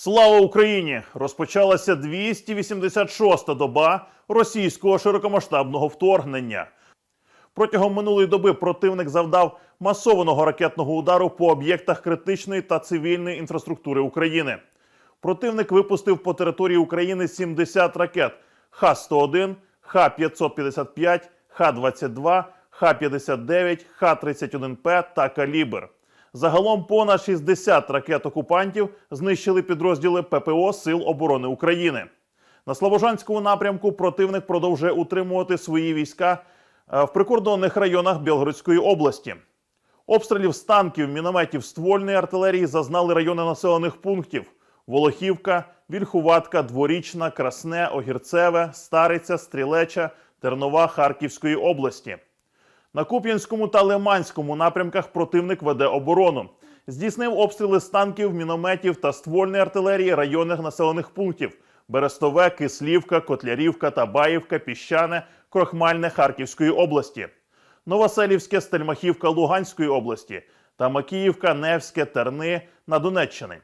Слава Україні! Розпочалася 286-та доба російського широкомасштабного вторгнення. Протягом минулої доби противник завдав масованого ракетного удару по об'єктах критичної та цивільної інфраструктури України. Противник випустив по території України 70 ракет Х-101, Х-555, Х-22, Х-59, Х-31П та «Калібр». Загалом понад 60 ракет окупантів знищили підрозділи ППО Сил оборони України. На Слобожанському напрямку противник продовжує утримувати свої війська е, в прикордонних районах Білгородської області. Обстрілів з танків, мінометів, ствольної артилерії зазнали райони населених пунктів: Волохівка, Вільхуватка, Дворічна, Красне, Огірцеве, Стариця, Стрілеча, Тернова Харківської області. На Куп'янському та Лиманському напрямках противник веде оборону. Здійснив обстріли з танків, мінометів та ствольної артилерії районних населених пунктів: Берестове, Кислівка, Котлярівка, Табаївка, Піщане, Крохмальне Харківської області. Новоселівське, Стельмахівка Луганської області та Макіївка, Невське, Терни на Донеччини.